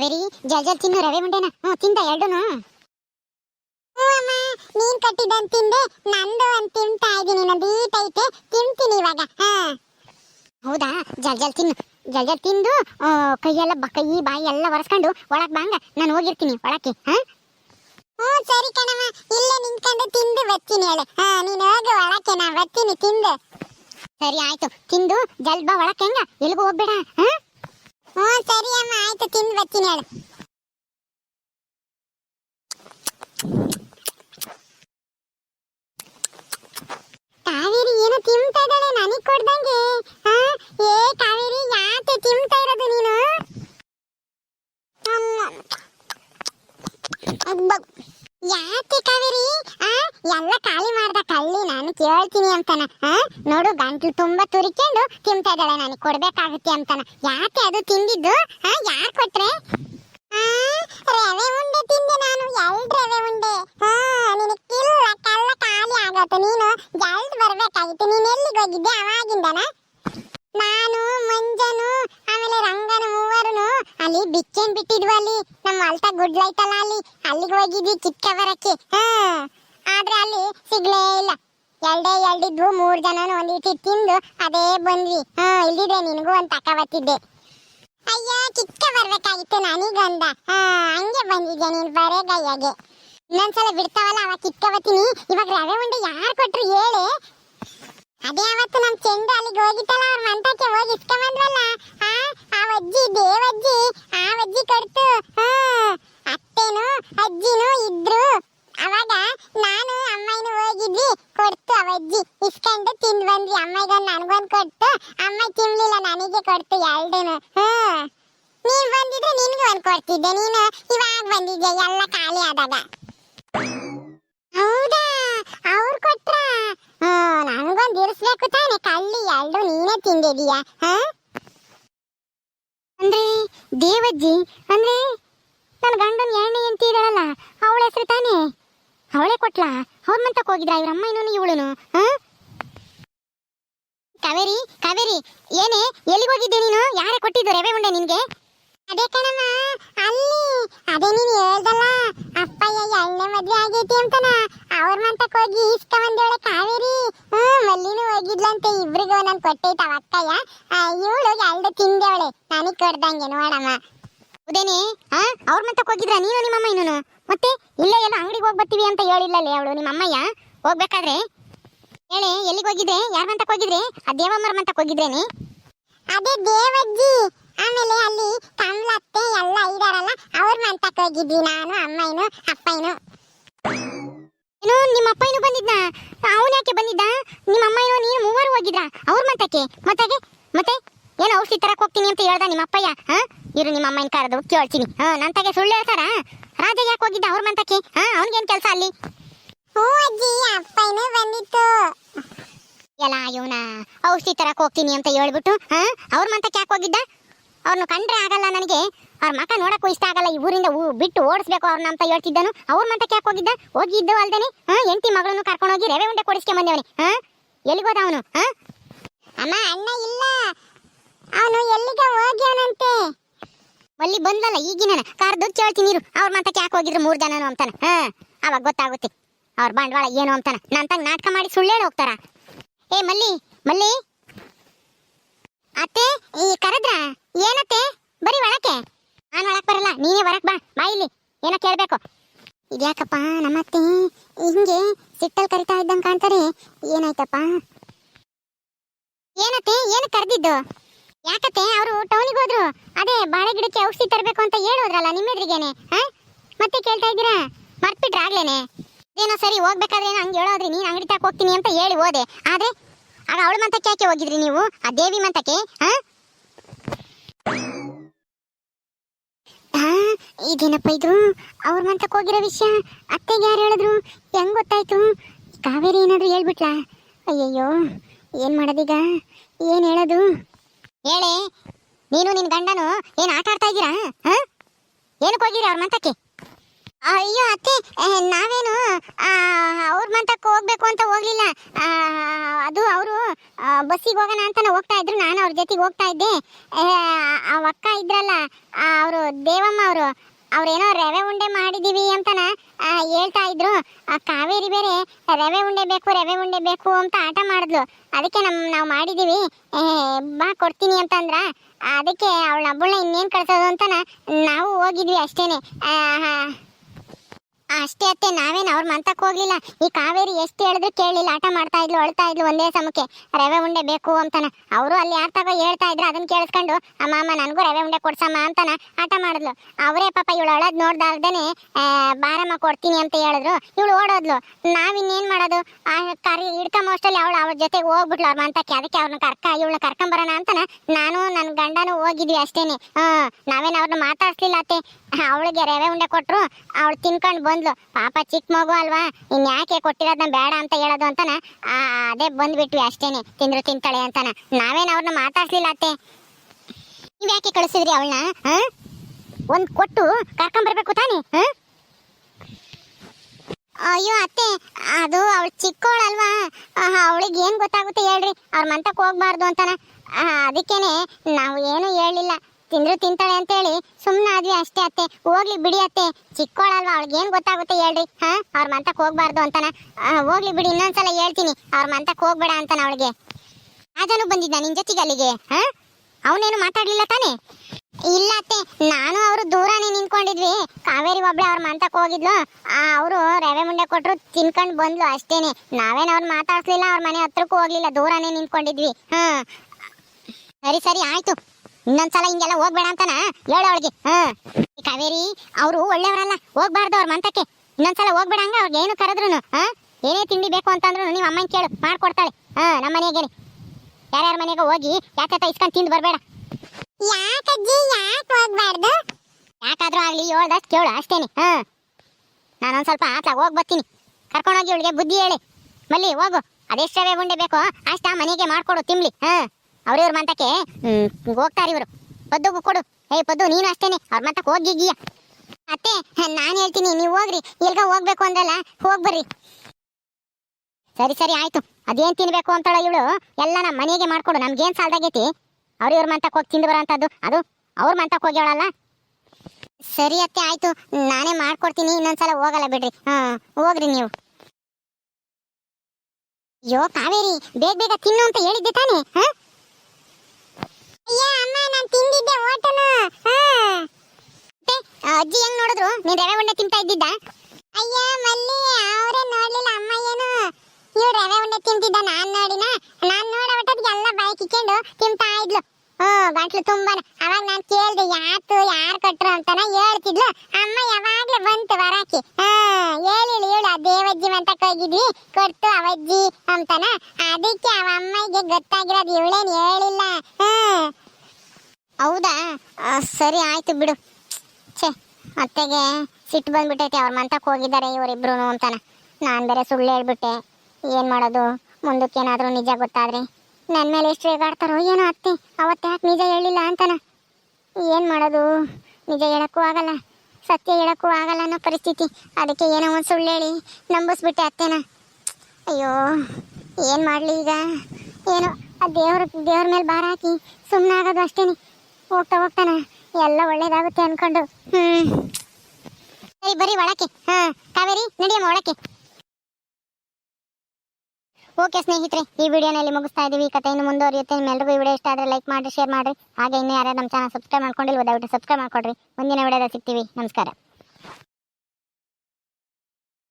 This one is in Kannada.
ಕಾವೇರಿ ಜಲ್ ಜಲ್ ತಿನ್ನು, ರವೆ ಉಂಡೆನ ಹ್ಞೂ ತಿಂದ ಎರಡೂನು. ಅಮ್ಮ, ನೀನ್ ಕಟ್ಟಿದ್ದನ್ ತಿಂದೆ, ನಂದು ಅಂತ ತಿಂತಾ ಇದೀನಿ ನಂದು ಐತೆ, ತಿಂತೀನಿ ಇವಾಗ. ಹಾ. ಹೌದಾ? ಜಲ್ ಜಲ್ ತಿನ್ನು, ಜಲ್ ಜಲ್ ತಿಂದು ಕೈಯೆಲ್ಲ ಬ, ಕೈ, ಬಾಯಿ ಎಲ್ಲ ಒರೆಸ್ಕೊಂಡು ಒಳಗ್ ಬಾಂಗ ನಾನು ಹೋಗಿರ್ತೀನಿ ಒಳಕ್ಕೆ, ಹಾ? ಹ್ಞೂ, ಸರಿ ಕಣಮ್ಮ ಇಲ್ಲೇ ನಿಂತ್ಕೊಂಡು ತಿಂದು ಬರ್ತೀನಿ ಹೇಳು. ಹಾ, ನೀನು ಹೋಗು ಒಳಕ್ಕೆ ನಾ ಬರ್ತೀನಿ, ತಿಂದು. ಸರಿ, ಆಯ್ತು. ತಿಂದು ಜಲ್ಬ ಒಳಕ್ಕೆ ಹೆಂಗ, ಎಲ್ಗೂ ಹೋಗ್ಬೇಡ, ಹಾ? ಹ್ಞೂ ಸರಿ ಅಮ್ಮ ಆಯ್ತು ತಿಂದು ಬರ್ತೀನಿ ಹೇಳು ಕಾವೇರಿ ಏನೋ ತಿಂತಾ ಇದ್ದಾಳೆ ನನಗ್ ಕೊಡ್ದಂಗೆ ಹಾ ಏ ಕಾವೇರಿ ಯಾಕೆ ತಿಂತಾ ಇರೋದು ನೀನು ಅಬ್ಬ. ಯಾಕೆ ಕಾವೇರಿ ಆ ಎಲ್ಲ ಖಾಲಿ ಮಾಡ್ದ ಕಳ್ಳಿ ನಾನು ಕೇಳ್ತೀನಿ ಅಂತಾನ ನೋಡು, ಗಂಟ್ಲು ತುಂಬಾ ತುರಿಕೊಂಡು ತಿಂತಾ ಇದ್ದಾಳೆ ನನಗೆ ಕೊಡ್ಬೇಕಾಗುತ್ತೆ ಅಂತಾನ. ಯಾಕೆ ಅದು ತಿಂದಿದ್ದು ಯಾರು ಕೊಟ್ರೆ? ರವೆ ಉಂಡೆ ತಿಂದೆ ನಾನು, ಎಲ್ಡ್ ರವೆ ಉಂಡೆ. ಹಾ, ನಿನಗೆ ಕಿಲ್ಲ ಕಲ್ಲ ಖಾಲಿ ಆಗತ್ತೆ ನೀನು ಜಲ್ದ್ ಬರ್ಬೇಕಾಗಿತ್ತು. ನೀನ್ ಎಲ್ಲಿಗೆ ಹೋಗಿದ್ದೆ ಅವಾಗಿಂದನ? ನಾನು, ಮಂಜನು, ಆಮೇಲೆ ರಂಗನ, ಮೂವರುನು ಅಲ್ಲಿ ಬಿಚ್ಚೇನ್ ಬಿಟ್ಟಿದ್ವು ಅಲ್ಲಿ. ನಮ್ಮ ಅಲ್ತ ಗುಡ್ಲೈತಲ್ಲ ಅಲ್ಲಿ ಅಲ್ಲಿಗೆ ಹೋಗಿದ್ವಿ ಚಿಕ್ಕ ಬರಕ್ಕೆ ಹಾ. ಆದ್ರೆ ಅಲ್ಲಿ ಸಿಗ್ಲೇ ಇಲ್ಲ. ಎಲ್ಡೇ ಎಲ್ಡಿದ್ವು ಮೂರ್ ಜನನು ಒಂದಿಟ್ಟು ತಿಂದು ಅದೇ ಬಂದ್ವಿ. ಹಾ ಇಲ್ದಿದ್ರೆ ನಿನಗೂ ಒಂದ್ ತಕ ಬತ್ತಿದ್ದೆ ಅಯ್ಯ, ಚಿಕ್ಕ ಬರ್ಬೇಕಾಗಿತ್ತು ನನಗಂದ. ಹಾ, ಹಂಗೆ ಬಂದಿದ್ದೆ ನೀನ್ ಬರೇಗಯ್ಯಗೆ ಇನ್ನೊಂದ್ಸಲ ಬಿಡ್ತಾವಲ್ಲ ಅವ ಚಿಕ್ಕ ಬತ್ತೀನಿ ಇವಾಗ ರವೆ ಉಂಡೆ ಯಾರು ಕೊಟ್ರು ಹೇಳಿ? ಅದೇ ಅವತ್ತು ನಮ್ ಚೆಂಡು ಅಲ್ಲಿಗೆ ಹೋಗಿತ್ತಲ್ಲ, ಅವ್ರ ಮಂತಕ್ಕೆ ಹೋಗಿ ಇಸ್ಕೊಂಬಂದ್ವಲ್ಲ? ಆ ಆ ಅಜ್ಜಿ, ದೇವಜ್ಜಿ, ಆ ಅಜ್ಜಿ ಕಡ್ತು. ಹಾ ಅತ್ತೇನು, ಅಜ್ಜಿನೂ ಇದ್ರು ಅವಾಗ ನಾನು ಅಮ್ಮಯ್ಯನು ಹೋಗಿದ್ವಿ ಅವಜ್ಜಿ ಇಸ್ಕೊಂಡು ತಿಂದು ಬಂದ್ವಿ. ಅಮ್ಮಗ ನನಗೊಂದು ಕೊಟ್ಟು, ಅಮ್ಮ ತಿನ್ಲಿಲ್ಲ, ನನಗೆ ಕೊಡ್ತು ಎರಡೇನು. ಹ್ಮ್ ನೀನ್ ಬಂದಿದ್ರೆ ನಿನ್ಗೆ ಒಂದು ಕೊಡ್ತಿದ್ದೆ. ನೀನು ಇವಾಗ ಬಂದಿದ್ದೆ ಎಲ್ಲ ಖಾಲಿ ಆದಾಗ. ಹೌದಾ? ಅವ್ರು ಕೊಟ್ರ? ನನಗೊಂದು ಇರಿಸ್ಬೇಕು ತಾನೆ. ಕಳ್ಳಿ ಎರಡು ನೀನೇ ತಿಂದಿದೀಯ. ಹಾ? ಅಂದ್ರೆ, ದೇವಜ್ಜಿ, ಅಂದ್ರೆ ನನ್ನ ಗಂಡನ ಎಣ್ಣೆ ಎಂಟಿ ಇದಾಳಲ್ಲ ಅವಳ ಹೆಸರು ತಾನೆ ಅವಳೇ ಕೊಟ್ಲಾ ಅವ್ರ ಮಂತಕ್ಕೆ ಹೋಗಿದ್ರ ಇವ್ರ ಅಮ್ಮ ಇನ್ನೂ ಇವಳುನು ಕಾವೇರಿ ಕಾವೇರಿ, ಏನೇ, ಎಲ್ಲಿಗೆ ಹೋಗಿದ್ದೆ ನೀನು? ಯಾರೇ ಕೊಟ್ಟಿದ್ದು ರವೆ ಉಂಡೆ ನಿನ್ಗೆ? ಅದೇ ಕಣಮ್ಮ, ಅಲ್ಲಿ. ಅದೇ ನೀನು ಹೇಳ್ದಲ್ಲ, ಅಪ್ಪಯ್ಯ ಎಣ್ಣೆ ಮದ್ವೆ ಆಗೈತಿ ಅಂತನ. ಅವ್ರ ಮಂತಕ್ ಹೋಗಿ ಇಷ್ಟ ಬಂದೇವಳೆ ಕಾವೇರಿ. ಹ್ಮ್ ಮಲ್ಲಿನೂ ಹೋಗಿದ್ಲಂತೆ ಇಬ್ರಿಗೂ ನಾನು ಕೊಟ್ಟೈತ ಅಕ್ಕಯ್ಯ. ಇವಳು ಎಲ್ಡು ತಿಂದೇವಳೆ. ನನಗ್ ಕೊಡ್ದಂಗೆ ನೋಡಮ್ಮ. ಹೌದೇನೆ? ಹಾ, ಅವ್ರ ಮಂತಕ್ ಹೋಗಿದ್ರ ನೀನು ನಿಮ್ಮಮ್ಮ ಇನ್ನೂನು? ಮತ್ತೆ ಇಲ್ಲೇ ಎಲ್ಲ ಅಂಗಡಿಗೆ ಹೋಗಿ ಬರ್ತೀವಿ ಅಂತ ಹೇಳಿಲ್ಲಲ್ಲೇ ಅವಳು ನಿಮ್ಮ ಅಮ್ಮಯ್ಯ? ಹೋಗ್ಬೇಕಾದ್ರೆ? ಹೇಳಿ ಎಲ್ಲಿಗೆ ಹೋಗಿದ್ರೆ ಯಾರ ಮಂತಕ್ ಹೋಗಿದ್ರೆ? ಆ ದೇವಮ್ಮರ ಮಂತಕ್ಕೆ ಹೋಗಿದ್ರೇನೆ? ಅದೇ ದೇವಜ್ಜಿ. ಆಮೇಲೆ ಅಲ್ಲಿ ಕಮಲತ್ತೆ ಎಲ್ಲ ಇದಾರಲ್ಲ ಅವ್ರ ಮಂತಕ್ಕೆ ಹೋಗಿದ್ವಿ ನಾನು ಅಮ್ಮಯ್ಯನು ಅಪ್ಪಯ್ಯನು. ಏನು ನಿಮ್ಮ ಅಪ್ಪಯ್ಯನು ಬಂದಿದ್ನ? ಅವನು ಯಾಕೆ ಬಂದಿದ್ದ? ನಿಮ್ಮ ಅಮ್ಮಯ್ಯನು ನೀನು ಮೂವರು ಹೋಗಿದ್ರಾ? ಅವ್ರ ಮಂತಕ್ಕೆ? ಮತ್ತೆ ಮತ್ತೆ? ಏನು ಔಷಧಿ ತರಕ್ಕೆ ಹೋಗ್ತೀನಿ ಅಂತ ಹೇಳ್ದ ನಿಮ್ಮ ಅಪ್ಪಯ್ಯ? ಹಾ? ಇರು ನಿಮ್ಮ ಅಮ್ಮನ ಕರೆದು ಕೇಳ್ತೀನಿ. ಹಾ ನನ್ ತಗೆ ಸುಳ್ಳು ಹೇಳ್ತಾರ? ರಾಜ ಯಾಕೆ ಹೋಗಿದ್ದ? ಅವ್ರ ಮಂತಕ್ಕೆ? ಹಾ, ಅವನಿಗೇನ್ ಕೆಲಸ ಅಲ್ಲಿ? ಹ್ಞೂ ಅಜ್ಜಿ ಅಪ್ಪನೇ ಬಂದಿತ್ತು. ಎಲ್ಲ ಇವನ ಔಷಧಿ ತರಕ್ ಹೋಗ್ತೀನಿ ಅಂತ ಹೇಳ್ಬಿಟ್ಟು, ಹಾ, ಅವ್ರ ಮಂತಕ್ಕೆ ಯಾಕೆ ಹೋಗಿದ್ದ? ಅವ್ರನ್ನ ಕಂಡ್ರೆ ಆಗಲ್ಲ ನನಗೆ. ಅವ್ರ ಮಕ್ಕ ನೋಡಕ್ಕೂ ಇಷ್ಟ ಆಗಲ್ಲ, ಈ ಊರಿಂದ ಬಿಟ್ಟು ಓಡಿಸ್ಬೇಕು ಅವ್ರನ್ನ ಅಂತ ಹೇಳ್ತಿದ್ದನು. ಅವ್ರ ಮಂತಕ್ಕೆ ಯಾಕೆ ಹೋಗಿದ್ದ? ಹೋಗಿದ್ದು ಅಲ್ದೇನೆ, ಹಾ ಎಂಟಿ ಮಗಳನ್ನು ಕರ್ಕೊಂಡು ಹೋಗಿ ರವೆ ಉಂಡೆ ಕೊಡಿಸ್ಕೊಂಡ್ ಬಂದೇವನಿ, ಹಾ? ಎಲ್ಲಿಗೋದ ಅವನು, ಹಾ? ಅಮ್ಮ, ಅಣ್ಣ ಇಲ್ಲ. ಅವನು ಎಲ್ಲಿಗೆ ಹೋಗ್ಯವನಂತೆ ಅಲ್ಲಿ ಬಂದಲ್ಲ ಈಗಿನ ಕಾರ್ದು ಕೇಳ್ತೀನಿ ನೀರು ಅವ್ರ ಮಾತಕ್ಕೆ ಯಾಕೆ ಹೋಗಿದ್ರು ಮೂರ್ ಜನನು ಅಂತಾನೆ. ಹಾ, ಅವಾಗ ಗೊತ್ತಾಗುತ್ತೆ. ಅವ್ರ ಬಂಡವಾಳ ಏನು ನನ್ ತಂಗ ನಾಟಕ ಮಾಡಿ ಸುಳ್ಳೇ ಹೋಗ್ತಾರ? ಏ, ಮಲ್ಲಿ ಮಲ್ಲಿ. ಅತ್ತೆ, ಈ ಕರೆದ್ರ, ಏನತ್ತೆ? ಬರೀ ಒಳಕ್ಕೆ. ನಾನು ಒಳಕ್ ಬರಲ್ಲ, ನೀನೇ ಹೊರಕ್ ಬಾ. ಬಾ ಇಲ್ಲಿ. ಏನೋ ಕೇಳ್ಬೇಕು. ಇದ್ಯಾಕಪ್ಪ ನಮ್ಮತ್ತೆ? ಹಿಂಗೆ ಸಿಟ್ಟಲ್ ಕರಿತಾ ಇದ್ದಂಗೆ ಕಾಣ್ತಾರೆ ಏನಾಯ್ತಪ್ಪ? ಏನತ್ತೆ? ಏನು ಕರೆದಿದ್ದು? ಯಾಕತ್ತೆ? ಅವರು ಟೌನಿಗೆ ಹೋದ್ರು. ಅದೇ ಬಾಳೆ ಗಿಡಕ್ಕೆ ಔಷಧಿ ತರಬೇಕು ಅಂತ ಹೇಳೋದ್ರಲ್ಲ ನಿಮ್ಮೆದ್ರಿಗೇನೆ, ಹಾ? ಮತ್ತೆ ಕೇಳ್ತಾ ಇದ್ದೀರಾ? ಮರ್ತ್ಬಿಟ್ರೆ ಆಗ್ಲೇನೆ. ಏನೋ ಸರಿ ಹೋಗ್ಬೇಕಾದ್ರೆ ಹಂಗೆ ಹೇಳೋದ್ರಿ, ನೀನು ಅಂಗಡಿ ತಕ ಹೋಗ್ತೀನಿ ಅಂತ ಹೇಳಿ ಹೋದೆ. ಆದ್ರೆ ಆಗ ಅವಳ ಮಂತಕ್ಕೆ ಯಾಕೆ ಹೋಗಿದ್ರಿ ನೀವು? ಆ ದೇವಿ ಮಂತಕ್ಕೆ ಹಾ, ಇದೇನಪ್ಪ ಇದು? ಅವ್ರ ಮಂತಕ್ಕೆ ಹೋಗಿರೋ ವಿಷಯ? ಅತ್ತೆಗೆ ಯಾರು ಹೇಳಿದ್ರು? ಹೆಂಗ್ ಗೊತ್ತಾಯ್ತು? ಕಾವೇರಿ ಏನಾದ್ರು ಹೇಳ್ಬಿಟ್ಲಾ? ಅಯ್ಯಯ್ಯೋ, ಏನ್ ಮಾಡೋದೀಗ? ಏನ್ ಹೇಳೋದು? ಹೇಳೆ, ನೀನು ನಿನ್ ಗಂಡನು ಏನ್ ಆಟ ಆಡ್ತಾ ಇದ್ದೀರಾ, ಹಾ? ಏನಕ್ಕೆ ಹೋಗಿರಿ ಅವ್ರ ಮಂತಕ್ಕೆ? ಅಯ್ಯೋ ಅತ್ತೆ ನಾವೇನು ಅವ್ರ ಮಂತಕ್ಕೆ ಹೋಗ್ಬೇಕು ಅಂತ ಹೋಗ್ಲಿಲ್ಲ. ಅದು ಅವರು ಬಸ್ಸಿಗೆ ಹೋಗೋಣ ಅಂತ ಹೋಗ್ತಾ ಇದ್ರು, ನಾನು ಅವ್ರ ಜೊತೆಗೆ ಹೋಗ್ತಾ ಇದ್ದೆ. ಅಕ್ಕ ಇದ್ರಲ್ಲ ಅವರು ದೇವಮ್ಮ ಅವರು ಅವ್ರೇನೋ ರವೆ ಉಂಡೆ ಮಾಡಿದೀವಿ ಅಂತನ ಹೇಳ್ತಾ ಇದ್ರು. ಆ, ಕಾವೇರಿ ಬೇರೆ, ರವೆ ಉಂಡೆ ಬೇಕು, ರವೆ ಉಂಡೆ ಬೇಕು ಅಂತ ಆಟ ಮಾಡಿದ್ಲು. ಅದಕ್ಕೆ ನಮ್, ನಾವು ಮಾಡಿದೀವಿ. ಬಾ ಕೊಡ್ತೀನಿ ಅಂತಂದ್ರ. ಅದಕ್ಕೆ ಅವಳ ಹಬ್ಬಳನ್ನ ಇನ್ನೇನು ಕಳ್ಸೋದು ಅಂತನ, ನಾವು ಹೋಗಿದ್ವಿ ಅಷ್ಟೇನೆ. ಅಷ್ಟೇ ಅತ್ತೆ, ನಾವೇನು ಅವ್ರ ಮಂತಕ್ಕೆ ಹೋಗ್ಲಿಲ್ಲ. ಈ ಕಾವೇರಿ ಎಷ್ಟು ಹೇಳಿದ್ರು ಕೇಳಲಿಲ್ಲ ಆಟ ಮಾಡ್ತಾ ಇದ್ಲು, ಅಳ್ತಾ ಇದ್ಲು ಒಂದೇ ಸಮಕ್ಕೆ. ರವೆ ಉಂಡೆ ಬೇಕು ಅಂತಾನ. ಅವರು ಅಲ್ಲಿ ಯಾರ ತಗೋ ಹೇಳ್ತಾ ಇದ್ರು ಅದನ್ನ ಕೇಳಿಸ್ಕೊಂಡು ಅಮ್ಮ ಅಮ್ಮ ನನಗೂ ರವೆ ಉಂಡೆ ಕೊಡ್ಸಮ್ಮ ಅಂತಾನ ಆಟ ಮಾಡಿದ್ಲು. ಅವರೇ ಪಾಪ ಇವಳು ಅಳದ್ ನೋಡ್ದಾರ್ದೇನೆ ಬಾರಮ್ಮ, ಕೊಡ್ತೀನಿ ಅಂತ ಹೇಳಿದ್ರು. ಇವಳು ಓಡೋದ್ಲು. ನಾವಿನ್ನೇನು ಮಾಡೋದು? ಆ ಕರಿ ಹಿಡ್ಕೊಂಬಷ್ಟಲ್ಲಿ ಅವಳು ಅವ್ರ ಜೊತೆಗೆ ಹೋಗ್ಬಿಟ್ಲು ಅವ್ರ ಮಂತಕ್ಕೆ. ಅದಕ್ಕೆ ಅವ್ರನ್ನ ಕರ್ಕ, ಇವಳನ್ನ ಕರ್ಕೊಂಬರೋಣ ಅಂತಾನ. ನಾನು ನನ್ನ ಗಂಡನೂ ಹೋಗಿದ್ವಿ ಅಷ್ಟೇನೆ. ಹಾಂ ನಾವೇನು ಅವ್ರನ್ನ ಮಾತಾಡ್ಸ್ಲಿಲ್ಲ ಅತ್ತೆ. ಅವಳಿಗೆ ರವೆ ಉಂಡೆ ಕೊಟ್ಟರು ಅವಳು ತಿನ್ಕೊಂಡು ಬಂದ್ಲು ಪಾಪ ಚಿಕ್ಕ ಮಗು ಅಲ್ವಾ, ಇನ್ ಯಾಕೆ ಕೊಟ್ಟಿರೋದನ್ನ ಬೇಡ ಅಂತ ಹೇಳೋದು ಅಂತಾನ ಅದೇ ಬಂದ್ಬಿಟ್ವಿ ಅಷ್ಟೇನೆ, ತಿಂದ್ರು ತಿಂತಾಳೆ ಅಂತಾನ. ನಾವೇನು ಅವ್ರನ್ನ ಮಾತಾಡ್ಸ್ಲಿಲ್ಲ ಅತ್ತೆ? ನೀವ್ ಯಾಕೆ ಕಳಿಸಿದ್ರಿ ಅವಳನ್ನ ಒಂದ್ ಕೊಟ್ಟು ಕರ್ಕೊಂಡ್ಬರ್ಬೇಕು ತಾನೇ ಅಯ್ಯೋ ಅತ್ತೆ, ಅದು ಅವಳು ಚಿಕ್ಕವಳಲ್ವಾ ಅವಳಿಗೆ ಏನ್ ಗೊತ್ತಾಗುತ್ತೆ ಹೇಳ್ರಿ, ಅವ್ರ ಮಂತಕ್ಕೆ ಹೋಗ್ಬಾರ್ದು ಅಂತಾನ. ಅದಕ್ಕೇನೆ, ನಾವು ಏನು ಹೇಳಿಲ್ಲ ತಿಂದ್ರು ತಿಂತಾಳೆ ಅಂತೇಳಿ ಸುಮ್ಮನೆ ಆದ್ವಿ ಅಷ್ಟೇ ಅತ್ತೆ. ಹೋಗ್ಲಿ ಬಿಡಿ ಅತ್ತೆ. ಚಿಕ್ಕೋಳಲ್ವಾ ಅವಳಿಗೆ ಏನ್ ಗೊತ್ತಾಗುತ್ತೆ ಹೇಳ್ರಿ. ಹಾ? ಅವ್ರ ಮಂತಕ್ಕೆ ಹೋಗ್ಬಾರ್ದು ಅಂತಾನ? ಹೋಗ್ಲಿ ಬಿಡಿ, ಇನ್ನೊಂದ್ಸಲ ಹೇಳ್ತೀನಿ. ಅವ್ರ ಮಂತಕ್ಕೆ ಹೋಗ್ಬೇಡ ಅಂತಾನ ಅವಳಿಗೆ. ರಾಜನು ಬಂದಿದ್ದ ನಿನ್ ಜೊತೆಗೆ ಅಲ್ಲಿಗೆ? ಹಾ? ಅವನೇನು ಮಾತಾಡ್ಲಿಲ್ಲ ತಾನೇ? ಇಲ್ಲ ಅತ್ತೆ. ನಾನು ಅವರು ದೂರನೇ ನಿಂತ್ಕೊಂಡಿದ್ವಿ. ಕಾವೇರಿ ಒಬ್ಳೆ ಅವ್ರ ಮಂತಕ್ಕೆ ಹೋಗಿದ್ಲು. ಅವರು ರವೆ ಮುಂಡೆ ಕೊಟ್ರು ತಿನ್ಕೊಂಡು ಬಂದ್ಲು ಅಷ್ಟೇನೆ. ನಾವೇನು ಅವ್ರು ಮಾತಾಡ್ಸ್ಲಿಲ್ಲ, ಅವ್ರ ಮನೆ ಹತ್ರಕ್ಕೂ ಹೋಗ್ಲಿಲ್ಲ, ದೂರನೇ ನಿಂತ್ಕೊಂಡಿದ್ವಿ. ಹಾ. ಸರಿ ಸರಿ, ಆಯ್ತು. ಇನ್ನೊಂದ್ಸಲ ಹಿಂಗೆಲ್ಲ ಹೋಗ್ಬೇಡ ಅಂತಾನ? ಹೇಳ ಅವಳಿಗೆ. ಹಾ. ಕಾವೇರಿ ಅವರು ಒಳ್ಳೆಯವರಲ್ಲ. ಹೋಗ್ಬಾರ್ದು ಅವ್ರ ಮಂತಕ್ಕೆ. ಇನ್ನೊಂದ್ಸಲ ಹೋಗ್ಬೇಡ ಹಂಗ ಅವ್ರಿಗೆ ಏನು ಕರೆದ್ರು ಹಾ? ಏನೇ ತಿಂಡಿ ಬೇಕು ಅಂತಂದ್ರು ನೀವು ಅಮ್ಮನ ಕೇಳು ಮಾಡ್ಕೊಡ್ತಾಳೆ. ಹಾ ನಮ್ಮ ಮನೆಗೆ ಯಾರ್ಯಾರ ಮನೆಗೆ ಹೋಗಿ ಯಾಕೆ ಇಸ್ಕೊಂಡು ತಿಂದು ಬರಬೇಡ. ಯಾಕಜ್ಜಿ ಯಾಕೆ ಹೋಗ್ಬಾರ್ದು? ಯಾಕಾದ್ರೂ ಆಗ್ಲಿ ಹೇಳ್ದಷ್ಟು ಕೇಳು ಅಷ್ಟೇನೆ. ಹಾ. ಒಂದ್ ಸ್ವಲ್ಪ ಆತ್ಲಾಗ ಹೋಗಿ ಬರ್ತೀನಿ. ಕರ್ಕೊಂಡೋಗಿ ಇವಳಿಗೆ ಬುದ್ಧಿ ಹೇಳಿ. ಮಲ್ಲಿ ಹೋಗು. ಅದೆಷ್ಟೇ ಉಂಡೆ ಬೇಕೋ ಅಷ್ಟ ಮನೆಗೆ ಮಾಡ್ಕೊಡು ತಿನ್ಲಿ ಹಾ. ಅವ್ರಿವ್ರ ಮಂತಕ್ಕೆ ಹೋಗ್ತಾರೆ ಇವರು. ಪದ್ದುಗೂ ಕೊಡು. ಏಯ್ ಪದ್ದು, ನೀನು ಅಷ್ಟೇನೆ. ಅವ್ರ ಮಂತಕ್ಕೆ ಹೋಗಿದ್ದೀಯ ಅತ್ತೆ, ನಾನು ಹೇಳ್ತೀನಿ, ನೀವು ಹೋಗ್ರಿ. ಎಲ್ಗ ಹೋಗ್ಬೇಕು ಅಂದ್ರಲ್ಲ ಹೋಗ್ಬರ್ರಿ ಸರಿ ಸರಿ, ಆಯ್ತು. ಅದೇನ್ ತಿನ್ಬೇಕು ಅಂತಳ ಇವಳು? ಎಲ್ಲ ನಮ್ಮ ಮನೆಗೆ ಮಾಡ್ಕೊಡು. ನಮ್ಗೇನು ಸಾಲ್ದಾಗೈತಿ ಅವ್ರ ಇವ್ರ ಮಂತಕ್ಕೆ ಹೋಗಿ ತಿಂದು ಬರೋಂಥದ್ದು ಅದು ಅವ್ರ ಮಂತಕ್ಕೆ ಹೋಗ್ಯಾಳಲ್ಲ? ಸರಿ, ಅತ್ತೆ, ಆಯ್ತು. ನಾನೇ ಮಾಡ್ಕೊಡ್ತೀನಿ. ಇನ್ನೊಂದ್ಸಲ ಹೋಗಲ್ಲ ಬಿಡ್ರಿ. ಹಾ, ಹೋಗ್ರಿ ನೀವು. ಅಯ್ಯೋ, ಕಾವೇರಿ, ಬೇಗ ಬೇಗ ತಿನ್ನು ಅಂತ ಹೇಳಿದ್ದೆ ತಾನೇ ಹಾ ಅಯ್ಯ ಅಮ್ಮ ನಾನು ತಿಂದಿದ್ದೆ ಹೋಟೆಲ್ ಅಜ್ಜಿ ಹೆಂಗ್ ನೋಡಿದ್ರು ನೀನ್ ರವೆ ಉಂಡೆ ತಿಂತಾ ಇದ್ದಿದ್ದ? ಅಯ್ಯ, ಮಲ್ಲಿ, ಅವರೇ ನೋಡ್ಲಿಲ್ಲ ಅಮ್ಮ ಏನು? ಇವ್ರು ರವೆ ಉಂಡೆ ತಿಂತಿದ್ದ ನಾನ್ ನೋಡಿನ? ನಾನ್ ನೋಡ ಒಟ್ಟೊತ್ತಿಗೆ ಎಲ್ಲ ಬಾಯಿ ಕಿಕ್ಕೊಂಡು ತಿಂತಾ ಇದ್ಲು. ಹ್ಮ್ ಗಂಟ್ಲು ತುಂಬಾ ಅವಾಗ ನಾನ್ ಕೇಳ್ದೆ, ಯಾತು, ಯಾರ್ ಕೊಟ್ರು? ಅಂತಾನ ಹೇಳ್ತಿದ್ಲು. ಅಮ್ಮ ಯಾವಾಗ್ಲೂ ಬಂತು ವರಾಕಿ. ಹಾ ಹೇಳಿಳು ಇವಳು ಆ ದೇವಜ್ಜಿ ಅಂತ ಹೋಗಿದ್ವಿ. ಕೊಡ್ತು ಅವಜ್ಜಿ ಅಂತಾನ. ಅದಕ್ಕೆ ಅವ ಅಮ್ಮಗೆ ಗೊತ್ತಾಗಿರೋದು ಇವಳೇನ್ ಹೇಳಿಲ್ಲ. ಹ್ಮ್ ಹೌದಾ? ಸರಿ, ಆಯ್ತು ಬಿಡು. ಛೇ. ಅತ್ತೆಗೆ ಸಿಟ್ಟು ಬಂದ್ಬಿಟ್ಟೈತೆ, ಅವ್ರ ಮಂತಕ್ಕೆ ಹೋಗಿದ್ದಾರೆ ಇವರಿಬ್ರು ಅಂತಾನೆ. ನಾನು ಬೇರೆ ಸುಳ್ಳು ಹೇಳ್ಬಿಟ್ಟೆ. ಏನು ಮಾಡೋದು? ಮುಂದಕ್ಕೆ ಏನಾದರೂ ನಿಜ ಗೊತ್ತಾದ್ರೆ. ನನ್ನ ಮೇಲೆ ಎಷ್ಟು ರೇಗಾಡ್ತಾರೋ ಏನೋ ಅತ್ತೆ. ಅವತ್ತು ಯಾಕೆ ನಿಜ ಹೇಳಿಲ್ಲ ಅಂತಾನೆ. ಏನು ಮಾಡೋದು? ನಿಜ ಹೇಳಕ್ಕೂ ಆಗಲ್ಲ. ಸತ್ಯ ಹೇಳಕ್ಕೂ ಆಗಲ್ಲ ಅನ್ನೋ ಪರಿಸ್ಥಿತಿ. ಅದಕ್ಕೆ ಏನೋ ಒಂದು ಸುಳ್ಳು ಹೇಳಿ ನಂಬಿಸ್ಬಿಟ್ಟೆ ಅತ್ತೆನ. ಅಯ್ಯೋ, ಏನು ಮಾಡಲಿ ಈಗ? ಏನೋ, ಆ ದೇವ್ರ ದೇವ್ರ ಮೇಲೆ ಭಾರ ಹಾಕಿ ಸುಮ್ಮನೆ ಆಗೋದು ಅಷ್ಟೇನೆ. ಹೋಗ್ತಾ ಹೋಗ್ತಾನ. ಎಲ್ಲ ಒಳ್ಳೇದಾಗುತ್ತೆ ಅನ್ಕೊಂಡು. ಹ್ಮ್. ಬರೀ ಒಳಕ್ಕೆ. ಹಾ, ಕಾವೇರಿ, ನಡಿಯಮ್ಮ ಒಳಕ್ಕೆ. ಓಕೆ ಸ್ನೇಹಿತರೆ, ಈ ವಿಡಿಯೋನಲ್ಲಿ ಮುಗಿಸ್ತಾ ಇದೀವಿ. ಈ ಕಥೆ ಇನ್ನು ಮುಂದುವರಿಯುತ್ತೆ. ನಿಮ್ಮೆಲ್ಲರಿಗೂ ಈ ವಿಡಿಯೋ ಇಷ್ಟ ಆದರೆ ಲೈಕ್ ಮಾಡಿ ಶೇರ್ ಮಾಡಿ ಹಾಗೆ ಇನ್ನೂ ಯಾರು ನಮ್ಮ ಚಾನಲ್ ಸಬ್ಸ್ಕ್ರೈಬ್ ಮಾಡ್ಕೊಂಡಿಲ್ವೋ, ದಯವಿಟ್ಟು ಸಬ್ಸ್ಕ್ರೈಬ್ ಮಾಡ್ಕೊಡ್ರಿ. ಮುಂದಿನ ವಿಡಿಯೋದಲ್ಲಿ ಸಿಗ್ತೀವಿ. ನಮಸ್ಕಾರ.